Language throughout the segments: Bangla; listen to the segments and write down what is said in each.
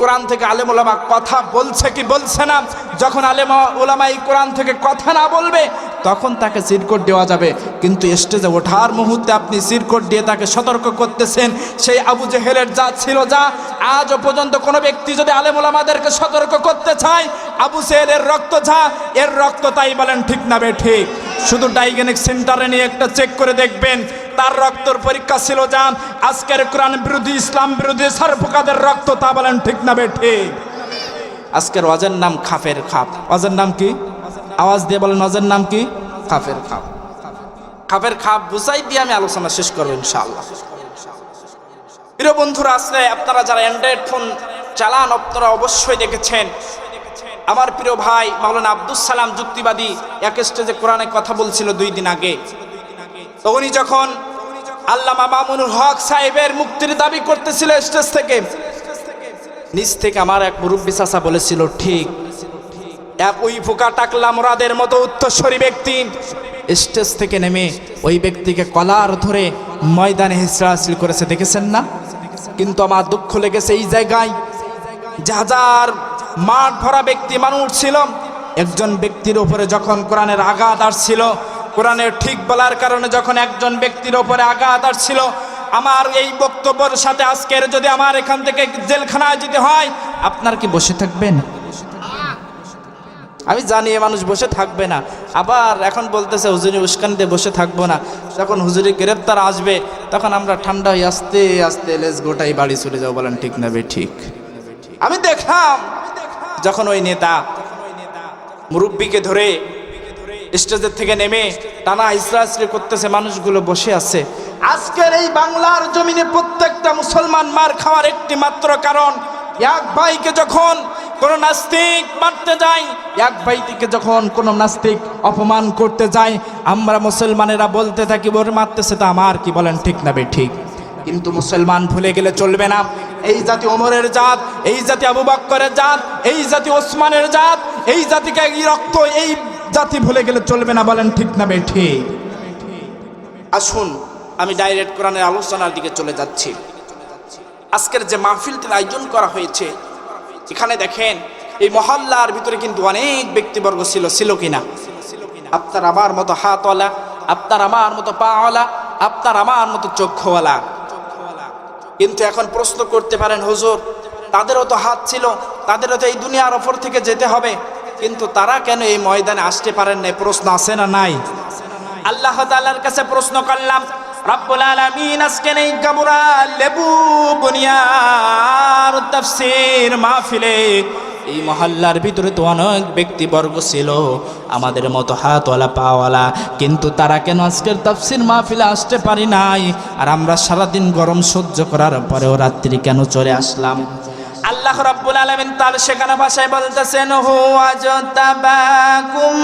কোরআন থেকে আলেম ওলামা কথা বলছে কি বলছে না? যখন আলেম ওলামা এই কোরআন থেকে কথা না বলবে, তখন তাকে সিরকোট দেওয়া যাবে। কিন্তু স্টেজে ওঠার মুহূর্তে আপনি সিরকোট দিয়ে তাকে সতর্ক করতেছেন। সেই আবু জেহেলের যা ছিল যা আজও পর্যন্ত কোনো ব্যক্তি যদি আলেম ওলামাদেরকে সতর্ক করতে চায়, আবু সেহেলের রক্ত যা, এর রক্ত তাই বলেন ঠিক না বে ঠিক। শুধু ডাইগেনিক সেন্টারে নিয়ে একটা চেক করে দেখবেন। তার রক্তর পরীক্ষা ছিল যা আজকের কোরআন বিরোধী ইসলাম বিরোধী সারফুকাদের রক্ত তা বলেন ঠিক না বে ঠিক? আজকের ওয়াজের নাম খাফের খাপ। ওয়াজের নাম কি? আওয়াজ দিয়ে বলেন ওয়াজের নাম কি? খাফের খাপ। খাপের খাপ বুঝাই দিয়ে আমি আলোচনা শেষ করব ইনশাআল্লাহ। প্রিয় বন্ধুরা আসলে আপনারা যারা অ্যান্ড্রয়েড ফোন চালান আপনারা অবশ্যই দেখেছেন আমার প্রিয় ভাই মাওলানা আব্দুল সালাম যুক্তিবাদী এক স্টেজে কোরআনে কথা বলছিল দুই দিন আগে। তখনই যখন আল্লামা মামুনুল হক সাহেবের মুক্তির দাবি করতেছিল স্টেজ থেকে নিচ থেকে আমার এক মুরব্বী চাচা বলেছিল, ঠিক, এক ওই ফোকা টাকলা মোরাদের মতো উত্তরস্বরী ব্যক্তি স্টেজ থেকে নেমে ওই ব্যক্তিকে কলার ধরে ময়দানে হিসড়াহিসড়ি করেছে, দেখেছেন না? কিন্তু আমার দুঃখ লেগেছে এই জায়গায় যে হাজার মাঠ ভরা ব্যক্তি মানুষ ছিল, একজন ব্যক্তির উপরে যখন কোরআনের আঘাত আসছিল কোরআনের ঠিক বলার কারণে যখন একজন ব্যক্তির উপরে আঘাত আসছিল, আমার এই বক্তব্যের সাথে আজকের যদি আমার এখান থেকে জেলখানায় যেতে হয়, আপনার কি বসে থাকবেন? আমি জানি মানুষ বসে থাকবে না। আবার এখন বলতেছে, হুজুরি উস্কান দিয়ে বসে থাকব না। যখন হুজুরি গ্রেপ্তার আসবে, তখন আমরা ঠান্ডা হয়ে আস্তে আস্তে লেজ গোটাই বাড়ি চলে যাব বলেন, ঠিক না বে, ঠিক। আমি দেখলাম, যখন ওই নেতা মুরব্বীকে ধরে স্টেজের থেকে নেমে টানা ইসরাশ্রী করতেছে মানুষগুলো বসে আছে। আজকের এই বাংলার জমিনে প্রত্যেকটা মুসলমান মার খাওয়ার একটি মাত্র কারণ এক ভাইকে যখন কোন নাস্তিক মারতে যায় এক ভাইটিকে যখন কোন নাস্তিক অপমান করতে যায়, আমরা মুসলমানেরা বলতে থাকি, ওর মারতেছে তা আমার কি? বলেন, ঠিক না বে, ঠিক। কিন্তু মুসলমান ভুলে গেলে চলবে না। এই জাতি ওমরের জাত, এই জাতি আবু বাক্করের জাত, এই জাতি ওসমানের জাত, এই জাতিকে এই রক্ত, এই জাতি ভুলে গেলে চলবে না, বলেন ঠিক না ঠিক। আসুন, আমি ডাইরেক্ট কোরআনের আলোচনার দিকে চলে যাচ্ছি। আজকের যে মাহফিলটির আয়োজন করা হয়েছে, এখানে দেখেন, এই মহল্লার ভিতরে কিন্তু অনেক ব্যক্তিবর্গ ছিল ছিল কিনা? আপনার আমার মতো হাতওয়ালা, আপনার আমার মতো পাওয়ালা, আপনার আমার মতো চক্ষুওয়ালা। কিন্তু এখন প্রশ্ন করতে পারেন, হুজুর, তাদেরও তো হাত ছিল, তাদেরও তো এই দুনিয়ার ওপর থেকে যেতে হবে। কিন্তু তারা কেন এই ময়দানে আসতে পারেন না প্রশ্ন আছে না নাই? আল্লাহ তাআলার কাছে প্রশ্ন করলাম লেবু এই মহল্লার ভিতরে তো অনেক ব্যক্তিবর্গ ছিল, আমাদের মতো হাতওয়ালা, পাওয়ালা, কিন্তু তারা কেন আজকের তাফসির মাহফিলে আসতে পারি নাই? আর আমরা সারাদিন গরম সহ্য করার পরেও রাত্রি কেন চলে আসলাম? আল্লাহ রাব্বুল আলামিন তার সেখানে ভাষায় বলতেছেন, হু আজতাবাকুম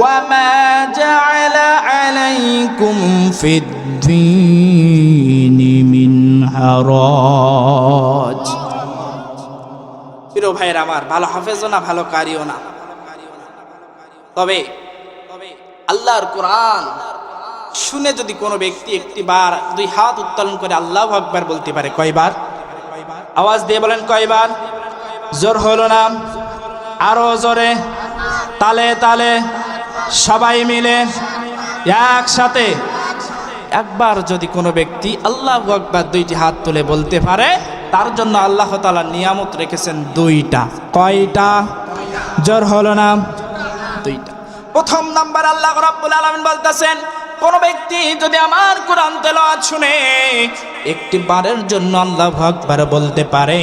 ওয়া মা জাআলা আলাইকুম ফিদ দীনি মিন হারাজ। প্রিয় আমার, ভালো হাফেজও না, ভালো কারিও না। তবে আল্লাহর কোরআন শুনে যদি কোনো ব্যক্তি একটি বার দুই হাত উত্তোলন করে আল্লাহ আকবার বলতে পারে, কয়বার? আওয়াজ দিয়ে বলেন কয়বার? জোর হলো না। আরও জোরে। তালে তালে সবাই মিলে একসাথে। একবার যদি কোনো ব্যক্তি আল্লাহ আকবার দুইটি হাত তুলে বলতে পারে, তার জন্য আল্লাহ তালা নিয়ামত রেখেছেন দুইটা। কয়টা? জোর হলো না। দুইটা। প্রথম নাম্বার আল্লাহ রাব্বুল আলামিন বলতেছেন কোন ব্যক্তি যদি আমার কোরআন তেলাওয়াত শুনে একটি বারের জন্য আল্লাহ আকবার বলতে পারে,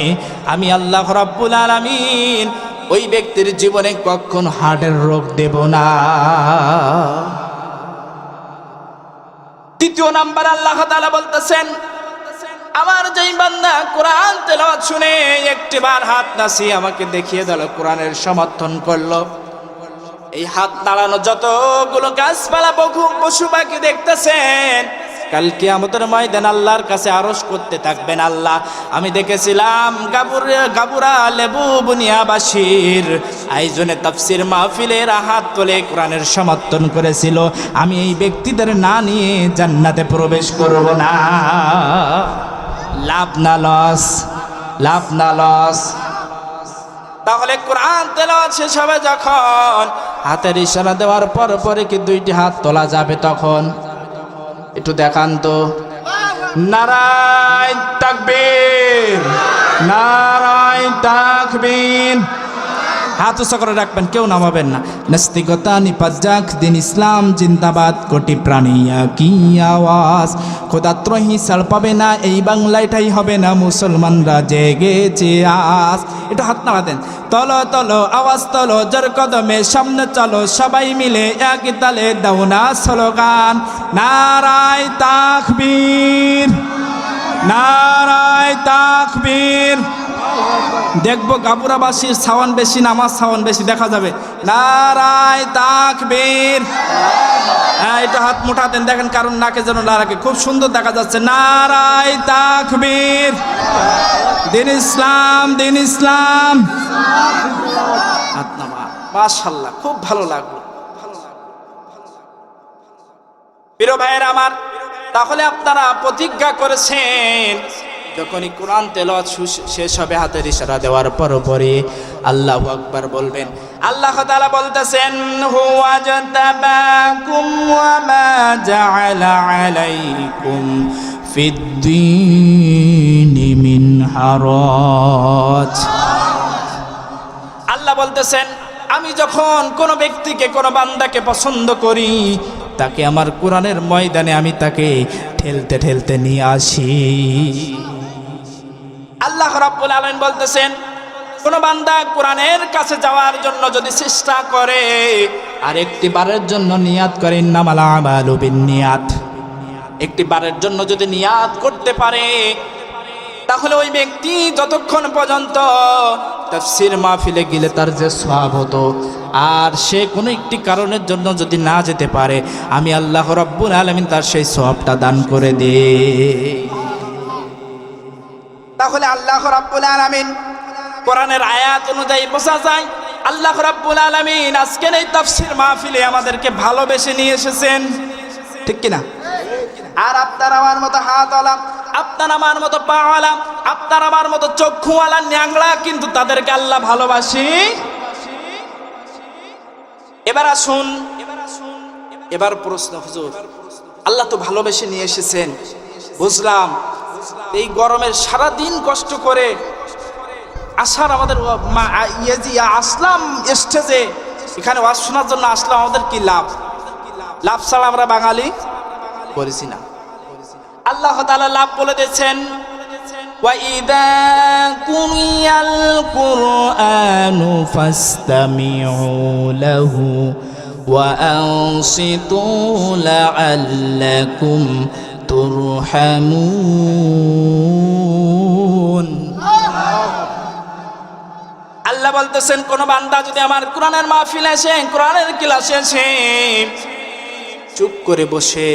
আমি আল্লাহ রাব্বুল আলামিন, ওই ব্যক্তির জীবনে কখন হার্টের রোগ দেব না। তৃতীয় নাম্বার আল্লাহ তাআলা বলতেছেন, আমার যেই বান্দা কোরআন তেলাওয়াত শুনে একটি বার হাত নাসি আমাকে দেখিয়ে দিল, কোরআনের সমর্থন করল। এই হাত নাড়ানো যতগুলো গাছপালা পশু পশু পাখি দেখতেছেন কালকে আমাদের ময়দান আল্লাহর কাছে আরস করতে থাকবেন আল্লাহ। আমি দেখেছিলাম গাবুর, গাবুরা লেবু বুনিয়াবাসীর। আয়োজনে তাফসির মাহফিলের হাত তোলে কোরআনের সমর্থন করেছিল। আমি এই ব্যক্তিদের না নিয়ে জান্নাতে প্রবেশ করব না। লাভ না লস, লাভ না লস। তাহলে কোরআন তেলাওয়াত শেষ হবে যখন হাতের ইশারা দেওয়ার পর পরে কি দুইটি হাত তোলা যাবে তখন? একটু দেখান তো। নারায়ণ তাকবীর। নারায়ণ তাকবীর। হাত উঁচা করে রাখবেন, কেউ নামাবেন না। নাস্তিকতা, নিপাজ্জাক, দিন ইসলাম, জিন্দাবাদ, কোটি প্রাণী কি আওয়াজ। খোদাত্রহি ছাড় পাবে না, এই বাংলাটাই হবে না, মুসলমানরা জেগেছে আস একটু হাত নামা দেন। তলো তলো, আওয়াজ তলো, জোর কদমে, সামনে চলো, সবাই মিলে এক তালে দাও না স্লোগান। নারায় তাকবীর নারায় তাকবীর। দেখব গাবুরাবাসীর সাওয়ান বেশি না আমার সাওয়ান বেশি, দেখা যাবে। নারায় তাকবীর। হ্যাঁ এটা হাত মোটা দেন দেখেন কারণ নাকে যেন না খুব সুন্দর দেখা যাচ্ছে। নারায় তাকবীর। দিন ইসলাম দিন ইসলাম। মাশাল্লাহ খুব ভালো লাগল। প্রিয় ভাইয়ের আমার, তাহলে আপনারা প্রতিজ্ঞা করেছেন যখনই কোরআন তেলাওয়াত শু- শেষ হবে, হাতের ইশারা দেওয়ার পরপরই আল্লাহ আকবার বলবেন। আল্লাহ তাআলা বলতেছেন আল্লাহ বলতেছেন, আমি যখন কোনো ব্যক্তিকে, কোনো বান্দাকে পছন্দ করি, তাকে আমার কোরআনের ময়দানে আমি তাকে ঠেলতে ঠেলতে নিয়ে আসি। আল্লাহ রাব্বুল আলামিন বলতেছেন, কোন বান্দা কোরআনের কাছে যাওয়ার জন্য যদি চেষ্টা করে আর একটি বারের জন্য নিয়াত করে, ইন্নামাল আমালু বিন্নিয়াত। একটি বারের জন্য যদি নিয়াত করতে পারে, তাহলে ওই ব্যক্তি যতক্ষণ পর্যন্ত তাফসির মাহফিলে গেলে তার যে সওয়াব হতো, আর সে কোনো একটি কারণের জন্য যদি না যেতে পারে, আমি আল্লাহ রব্বুল আলমিন তার সেই সওয়াবটা দান করে দে তাহলে আল্লাহ রাব্বুল আলামিন। কোরআনের আয়াত অনুযায়ী বোঝা যায়, আল্লাহ রাব্বুল আলামিন আজকের এই তাফসির মাহফিলে আমাদেরকে ভালোবেসে নিয়ে এসেছেন। ঠিক কিনা? আর আপনার আমার মতো হাতওয়ালা আপনার আমার মতো পাওয়ালা আপনার আমার মতো চক্ষুওয়ালা ন্যাংলা কিন্তু তাদেরকে আল্লাহ ভালোবাসি। এবার আসুন, এবার প্রশ্ন, হুজুর। আল্লাহ তো ভালোবেসে নিয়ে এসেছেন। বুঝলাম এই গরমের সারা দিন কষ্ট করে আসার আমাদের ও- মা- আ- ইয়ে যে আসলাম স্টেজে এখানে ওয়াজ শোনার জন্য আসলাম আমাদের কি লাভ লাভ ছাড়া আমরা বাঙালি করেছি না আল্লাহ তাআলা লাভ বলে দিয়েছেন وَإِذَا قُرِئَ الْقُرْآنُ فَاسْتَمِعُوا لَهُ وَأَنصِتُوا لَعَلَّكُمْ তুরহামুন আল্লাহ বলতেছেন, কোন বান্দা যদি আমার কোরআনের মাহফিল আসে, কোরআনের ক্লাস আসে, চুপ করে বসে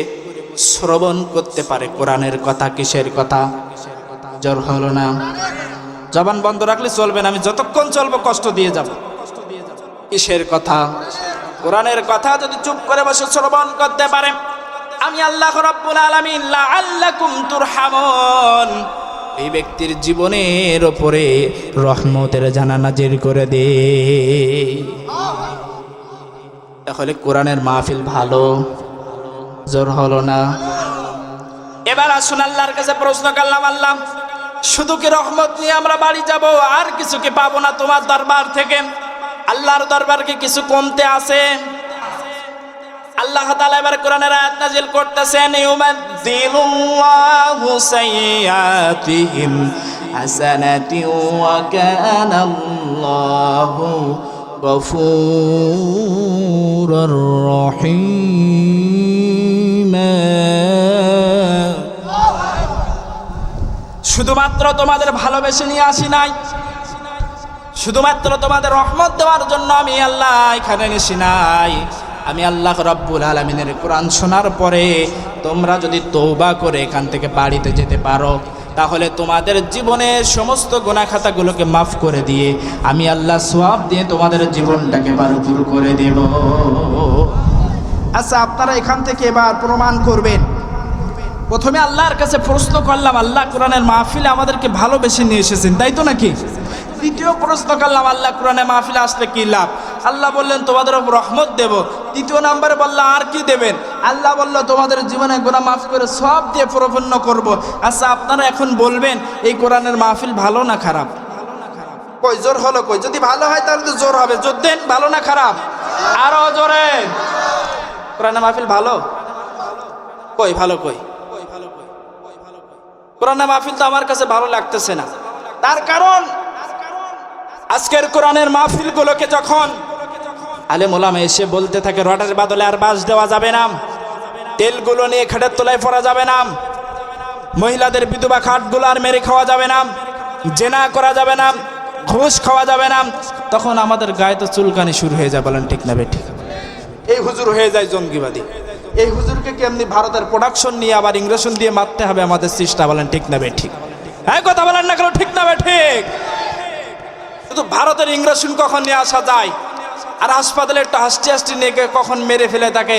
শ্রবণ করতে পারে কোরআনের কথা, কিসের কথা? জ্বর হলো না। জবান বন্ধ রাখলে চলবে না, আমি যতক্ষণ চলবো কষ্ট দিয়ে যাব। কিসের কথা? কোরআনের কথা যদি চুপ করে বসে শ্রবণ করতে পারে আমি আল্লাহ রাব্বুল আলামিন লাআল্লাকুম তুরহামুন। এই ব্যক্তির জীবনের ওপরে রহমতের জানা নাজির করে দে। তাহলে কোরআনের মাহফিল ভালো, জোর হলো না? এবার আসুন আল্লাহর কাছে প্রশ্ন করলাম, আল্লাহ, শুধু কি রহমত নিয়ে আমরা বাড়ি যাব, আর কিছু কি পাবো না তোমার দরবার থেকে? আল্লাহর দরবার কি কিছু কমতে আছে? আল্লাহ তাআলা এবার কোরআনের আয়াত নাজিল করতেছেন ইউমাদ্দিলুল্লাহু সাইয়্যাতিহিম হাসানাতি ওয়া কানা আল্লাহু গফুরুর রহিমা। শুধুমাত্র তোমাদের ভালোবেসে নিয়ে আসি নাই, শুধুমাত্র তোমাদের রহমত দেওয়ার জন্য আমি আল্লাহ এখানে এসি নাই। আমি আল্লাহ রব্বুল আলমিনের কোরআন শোনার পরে তোমরা যদি তৌবা করে এখান থেকে বাড়িতে যেতে পারো, তাহলে তোমাদের জীবনের সমস্ত গোনাখাতাগুলোকে মাফ করে দিয়ে আমি আল্লাহ সোয়াব দিয়ে তোমাদের জীবনটাকে বারপুর করে দেব। আচ্ছা আপনারা এখান থেকে এবার প্রমাণ করবেন। প্রথমে আল্লাহর কাছে প্রশ্ন করলাম, আল্লাহ কোরআনের মাহফিলে আমাদেরকে ভালোবেসে নিয়ে এসেছেন, তাই তো নাকি? দ্বিতীয় প্রশ্ন করলাম, আল্লাহ কোরআনে মাহফিলে আসলে কি লাভ? আল্লাহ বললেন, তোমাদের ওপর রহমত দেব। তৃতীয় নম্বরে বলল, আর কি দেবেন? আল্লাহ বলল, তোমাদের জীবনে গোনা মাফ করে সব দিয়ে পরিপূর্ণ করব। আচ্ছা আপনারা এখন বলবেন, এই কোরআনের মাহফিল ভালো না খারাপ? কই, জোর হলো কই? যদি ভালো হয়, তাহলে তো জোর হবে। জোর দেন, ভালো না খারাপ? আরও জোরে। কোরআনের মাহফিল ভালো? কই ভালো কই? কোরআনের মাহফিল তো আমার কাছে ভালো লাগতেছে না। তার কারণ আজকের কোরআনের মাহফিলগুলোকে যখন আলে ওলামা এসে বলতে থাকে, রডের বাদলে আর বাস দেওয়া যাবে না। তেলগুলো নিয়ে খাটের তলায় পড়া যাবে না। মহিলাদের বিধবা খাটগুলো আর মেরে খাওয়া যাবে না। জেনা করা যাবে না। ঘুষ খাওয়া যাবে না। তখন আমাদের গায়ে তো চুলকানি শুরু হয়ে যায়, বলেন ঠিক না বেঠিক এই হুজুর হয়ে যায় জঙ্গিবাদী। এই হুজুরকে কেমনি ভারতের প্রোডাকশন নিয়ে আবার ইংরেশন দিয়ে মারতে হবে আমাদের চেষ্টা বলেন ঠিক না বেঠিক হ্যাঁ কথা বলেন না কেন, ঠিক না বেঠিক শুধু ভারতের ইংরেশন কখন নিয়ে আসা যায়? আর হাসপাতালে একটু হাসটি হাসটি নিয়ে কখন মেরে ফেলে তাকে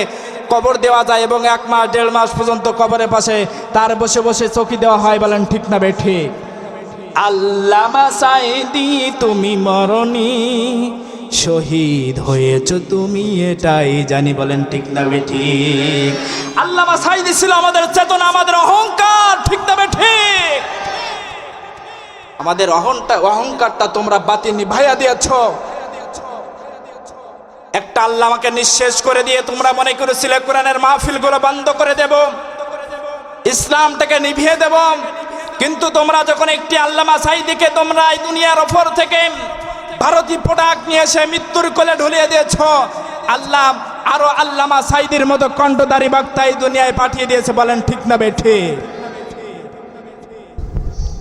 কবর দেওয়া যায় এবং এক মাস দেড় মাস পর্যন্ত কবরের পাশে তার বসে বসে চকি দেওয়া হয় বলেন ঠিক না বেঠি আল্লামা সাইদি তুমি মরণি শহীদ হয়েছ তুমি এটাই জানি বলেন ঠিক না বেঠি আল্লামা সাইদি ছিল আমাদের চেতনা আমাদের অহংকার ঠিক না বেঠিক আমাদের অহংটা, অহংকারটা তোমরা বাতি নিভাইয়া দিয়েছ। একটা আল্লাহ আমাকে নিঃশেষ করে দিয়ে তোমরা মনে করেছিলে কোরআনের মাহফিলগুলো বন্ধ করে দেব, ইসলামটাকে নিভিয়ে দেব, কিন্তু তোমরা যখন একটি আল্লামা সাইদিকে তোমরা এই দুনিয়ার ওপর থেকে ভারতীয় প্রোডাক্ট নিয়ে এসে মৃত্যুর কোলে ঢুলিয়ে দিয়েছ, আল্লাহ আরও আল্লামা সাইদির মতো কণ্ঠদারি বক্তা এই দুনিয়ায় পাঠিয়ে দিয়েছে বলেন, ঠিক না বেঠে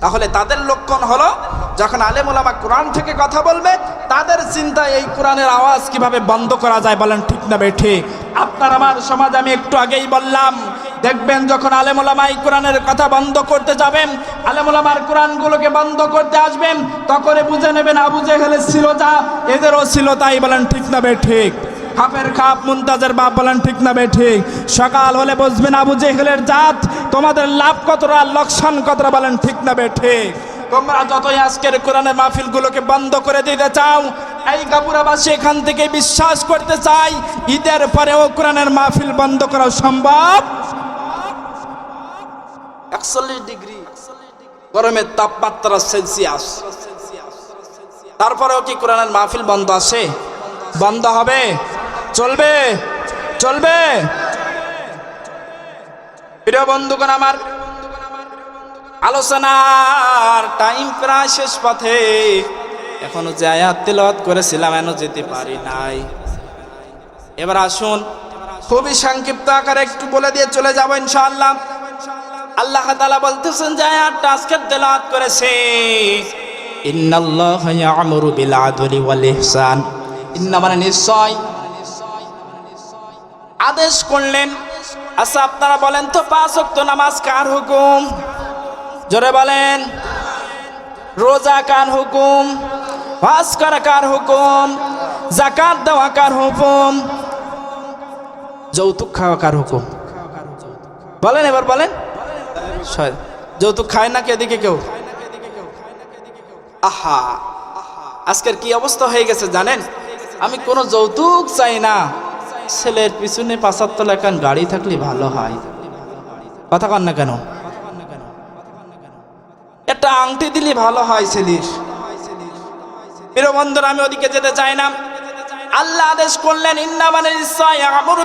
তাহলে তাদের লক্ষণ হলো, যখন আলেম ওলামা কোরআন থেকে কথা বলবে, তাদের চিন্তায় এই কোরআনের আওয়াজ কীভাবে বন্ধ করা যায় বলেন ঠিক না বেঠে আপনার আমার সমাজ আমি একটু আগেই বললাম, দেখবেন যখন আলেম ওলামা এই কোরআনের কথা বন্ধ করতে যাবেন আলেম ওলামার কোরআনগুলোকে বন্ধ করতে আসবেন তখন বুঝে নেবেন আবু জেহেলে ছিল যা এদেরও ছিল তাই বলেন ঠিক না বেঠিক খাপের খাপ মুনতাজের বাপ বলেন, ঠিক না বে ঠিক সকাল হলে বুঝবেন আবু জেহেলের জাত। তোমাদের লাভ কতটা, লোকসান কতটা বলেন, ঠিক না বে ঠিক তোমরা যতই আজকের কোরআনের মাহফিলগুলোকে বন্ধ করে দিতে চাও, এই গাবুরাবাসী এখান থেকে বিশ্বাস করতে চাই, ঈদের পরেও কোরআনের মাহফিল বন্ধ করা সম্ভব। একচল্লিশ ডিগ্রি গরমের তাপমাত্রা সেলসিয়াস। তারপরেও কি কোরআনের মাহফিল বন্ধ আছে? বন্ধ হবে? চলবে চলবে। প্রিয় বন্ধুগণ আমার, আলোচনার টাইম প্রায় শেষ পথে। এখনও যে আয়াত তেলাওয়াত করেছিলাম, এখনও যেতে পারি নাই। এবার আসুন, খুবই সংক্ষিপ্ত আকারে একটু বলে দিয়ে চলে যাব ইনশাআল্লাহ। আল্লাহ তাআলা বলতেছেন যে আয়াতটা আজকে তেলাওয়াত করেছে। ইন্নাল্লাহ ইয়ামুরু বিল আদলি ওয়াল ইহসান। ইন্না মানে নিশ্চয় আদেশ করলেন। আচ্ছা আপনারা বলেন তো, পাঁচ ওয়াক্ত নামাজ কার হুকুম? জোরে বলেন। রোজা কার হুকুম? হজ করা কার হুকুম? জাকাত দেওয়া কার হুকুম? যৌতুক খাওয়া কার হুকুম? বলেন এবার, বলেন। যৌতুক খায় না কে এদিকে কেউ? আহা। আজকের কি অবস্থা হয়ে গেছে জানেন? আমি কোনো যৌতুক চাই না। ছেলের পিছনে পাঁচাত্তর লাখান গাড়ি থাকলে ভালো হয়। কথা কন না কেন? একটা আংটি দিলে ভালো হয় ছেলির। প্রিয় বন্ধুরা, আমি ওদিকে যেতে চাই না। আল্লাহ আদেশ করলেন মানে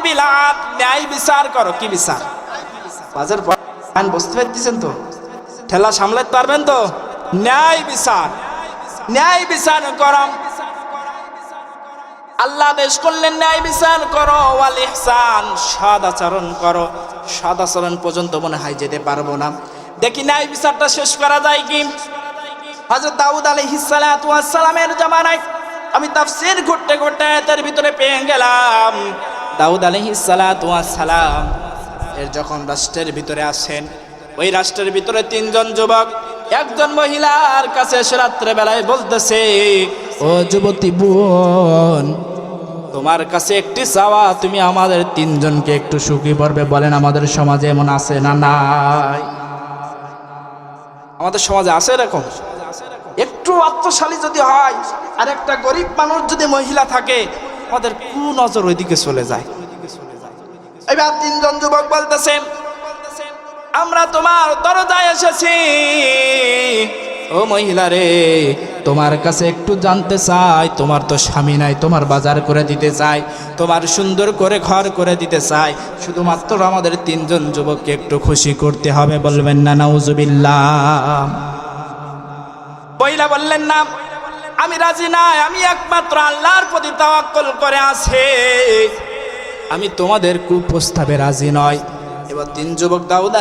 বিলাত ন্যায় বিচার করো, কি বিচার? বাজার পান বুঝতে পারতেছেন তো? ঠেলা সামলাতে পারবেন তো? ন্যায় বিচার। ন্যায় বিচার করম আল্লাহ আদেশ করলেন, ন্যায় বিচার করো, ওয়াল ইহসান আচরণ করো। সদ আচরণ পর্যন্ত মনে হয় যেতে পারব না। দেখি ন্যায় বিচারটা শেষ করা যায় কি? হযরত দাউদ আলাইহিস সালাতু ওয়াস সালামের জামানায় আমি তাফসীর ঘুরতে ঘুরতে তার ভিতরে পেয়ে গেলাম। দাউদ ওয়াস সালাম, এর যখন রাষ্ট্রের ভিতরে আসেন, ওই রাষ্ট্রের ভিতরে তিনজন যুবক, একজন মহিলার কাছে এসে রাত্রে বেলায় বলতেছে ও যুবতী বোন, তোমার কাছে একটি চাওয়া, তুমি আমাদের তিনজনকে একটু সুখী পড়বে বলেন, আমাদের সমাজে এমন আছে না নাই? আমাদের সমাজে আছে এরকম? একটু আত্মশালী যদি হয়, আর একটা গরিব মানুষ যদি মহিলা থাকে, আমাদের কু নজর ওইদিকে চলে যায়। এবার তিনজন যুবক বলতেছেন, আমরা তোমার দরজায় এসেছি। ও মহিলা রে, তোমার কাছে একটু জানতে চাই, তোমার তো স্বামী নাই, তোমার বাজার করে দিতে চাই, তোমার সুন্দর করে ঘর করে দিতে চাই, শুধুমাত্র আমাদের তিনজন যুবককে একটু খুশি করতে হবে বলবেন না, নাউজুবিল্লাহ। মহিলা বললেন, না, আমি রাজি নাই, আমি একমাত্র আল্লাহর প্রতি তাওয়াক্কুল করে আছে। আমি তোমাদের কুপ্রস্তাবে রাজি নয় এবার তিন যুবক দাউদ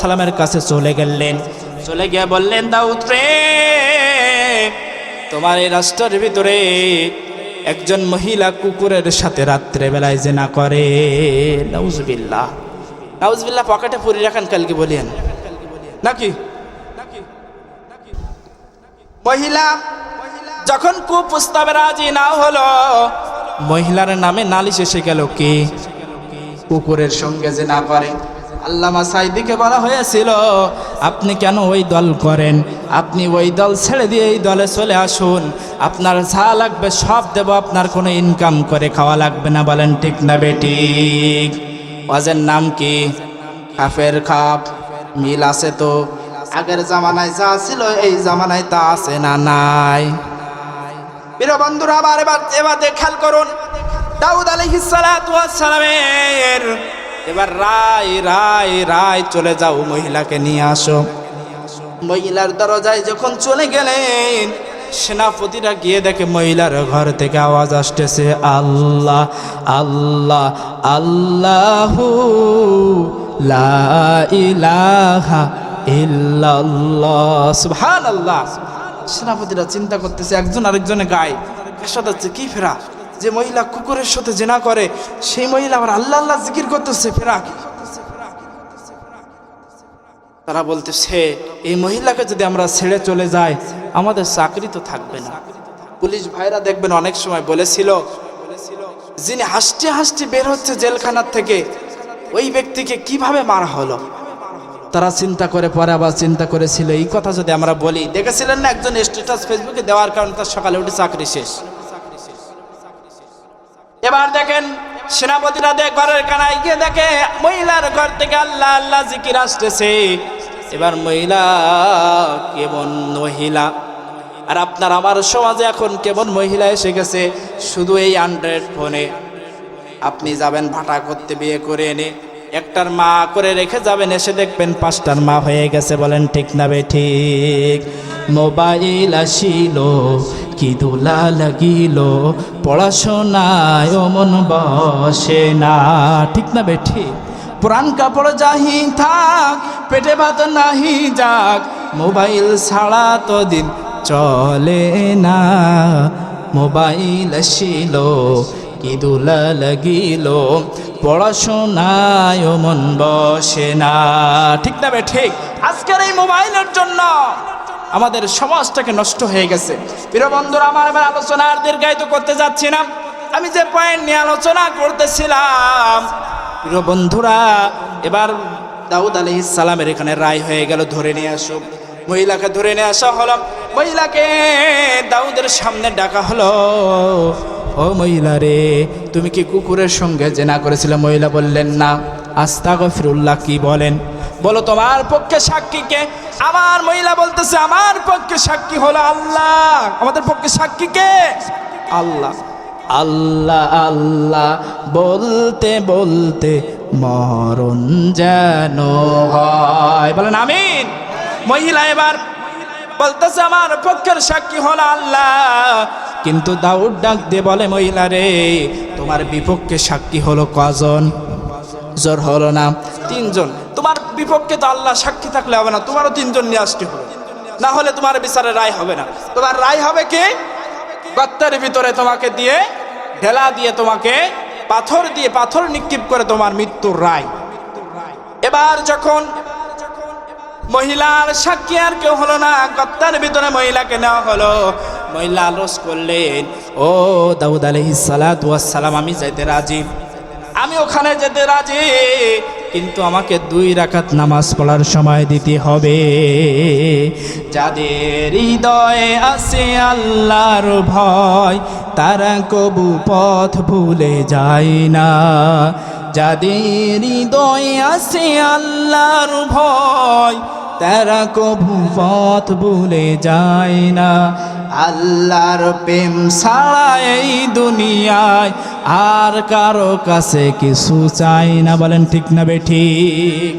সালামের কাছে চলে গেলেন। চলে গিয়ে বললেন, দাউদ রে, তোমার এই রাষ্ট্রের ভিতরে একজন মহিলা কুকুরের সাথে রাত্রে বেলায় জেনা করে। নাউজুবিল্লাহ। নাউজুবিল্লাহ, পকেটে পুরি রাখান কালকে বলিয়েন। নাকি? মহিলা, যখন কুপ্রস্তাবে রাজি না হলো, মহিলার নামে নালিশ এসে গেল কি? কুকুরের সঙ্গে যে না করে। আল্লামা সাইদিকে বলা হয়েছিল, আপনি কেন ওই দল করেন? আপনি ওই দল ছেড়ে দিয়ে এই দলে চলে আসুন। আপনার যা লাগবে সব দেব, আপনার কোনো ইনকাম করে খাওয়া লাগবে না। বলেন, ঠিক না বেটি ওয়াজের নাম কি? খাফের খাপ, মিল আছে তো? আগের জামানায় যা ছিল, এই জামানায় তা আছে না নাই? বন্ধুরা আবার এবার এবার খেয়াল করুন। দাউদ আলাইহিস সালাতু ওয়াস সালামের এবার রায় রায় রায় চলে যাও মহিলাকে নিয়ে আসো। মহিলার দরজায় যখন চলে গেলেন, সেনাপতিরা গিয়ে দেখে মহিলার ঘর থেকে আওয়াজ আসতেছে, আল্লাহ আল্লাহ, আল্লাহু লা সেনাপতিরা চিন্তা করতেছে, একজন আরেকজনে গায় এরশাদ হচ্ছে কি ফেরা? যে মহিলা কুকুরের সাথে জেনা করে, সেই মহিলা আবার আল্লাহ আল্লাহ জিকির করতেছে ফেরা কি তারা বলতেছে, এই মহিলাকে যদি আমরা ছেড়ে চলে যাই, আমাদের চাকরি তো থাকবে না। পুলিশ ভাইরা দেখবেন অনেক সময় বলেছিল, যিনি হাসতে হাসতে বের হচ্ছে জেলখানার থেকে, ওই ব্যক্তিকে কীভাবে মারা হলো? তারা চিন্তা করে, পরে আবার চিন্তা করেছিল, এই কথা যদি আমরা বলি, দেখেছিলেন না একজন স্ট্যাটাস ফেসবুকে দেওয়ার কারণে তার সকালে উঠে চাকরি শেষ? এবার দেখেন সেনাপতিরা দেখ ঘরের কানায় গিয়ে দেখে, মহিলার ঘর থেকে আল্লাহ আল্লাহ জিকির আসতেছে। এবার মহিলা কেমন মহিলা? আর আপনার আমার সমাজে এখন কেমন মহিলা এসে গেছে? শুধু এই অ্যান্ড্রয়েড ফোনে আপনি যাবেন ভাটা করতে, বিয়ে করে এনে একটার মা করে রেখে যাবেন, এসে দেখবেন পাঁচটার মা হয়ে গেছে। বলেন, ঠিক না বে, ঠিক। মোবাইল আসিল কি দোলা লাগিল? পড়াশোনায় মন বসে না। ঠিক না বে ঠিক পুরান কাপড় যাহি থাক, পেটে ভাত নাহি যাক, মোবাইল ছাড়া তো দিন চলে না। মোবাইল আসিল, কি দোলা লাগিল? পড়াশোনায় মন বসে না। ঠিক না বে ঠিক আজকের এই মোবাইলের জন্য আমাদের সমাজটাকে নষ্ট হয়ে গেছে। প্রিয় বন্ধুরা, আমার এবার আলোচনা আর দীর্ঘায়িত করতে যাচ্ছি না। আমি যে পয়েন্ট নিয়ে আলোচনা করতেছিলাম, প্রিয় বন্ধুরা, এবার দাউদ আলহ ইসালামের এখানে রায় হয়ে গেল, ধরে নিয়ে আসো মহিলাকে ধরে নিয়ে আসা হলো। মহিলাকে দাউদের সামনে ডাকা হলো। ও মহিলা রে, তুমি কি কুকুরের সঙ্গে জেনা করেছিলে? মহিলা বললেন, না। আস্তা গফিরুল্লাহ কি বলেন? বলো, তোমার পক্ষে সাক্ষী কে? আমার মহিলা বলতেছে, আমার পক্ষে সাক্ষী হলো আল্লাহ। আমাদের পক্ষে সাক্ষী কে? আল্লাহ। আল্লাহ আল্লাহ। বলতে বলতে মরণ যেন হয়। বলেন, আমিন। মহিলা এবার বলতেছে, আমার পক্ষের সাক্ষী হল আল্লাহ। কিন্তু দাউদ ডাক দিয়ে বলে, মহিলা রে, তোমার বিপক্ষে সাক্ষী হলো কজন? জোর হলো না। তিনজন। তোমার বিপক্ষে তো আল্লাহ সাক্ষী থাকলে হবে না, তোমারও তিনজন নিয়ে আসতে হবে। না হলে তোমার বিচারে রায় হবে না। তোমার রায় হবে কে? গত্তের ভিতরে তোমাকে দিয়ে, ঢেলা দিয়ে তোমাকে, পাথর দিয়ে পাথর নিক্ষিপ করে তোমার মৃত্যুর রায়। এবার যখন মহিলার সাক্ষী আর কেউ হলো না গত্তার ভিতরে মহিলাকে নেওয়া হলো, মহিলা আলোচ করলেন, ও দাউদ আলহি সালাম, আমি যাইতে রাজি। আমি ওখানে যেতে রাজি। কিন্তু আমাকে দুই রাখাত নামাজ পড়ার সময় দিতে হবে। যাদের হৃদয়ে আছে আল্লাহর ভয়, তারা কবু পথ ভুলে যায় না। যাদের হৃদয়ে আছে আল্লাহর ভয় তারা কবু পথ ভুলে যায় না। আল্লাহর প্রেম ছাড়া এই দুনিয়ায় আর কারও কাছে কিছু চাই না। বলেন ঠিক না বেঠিক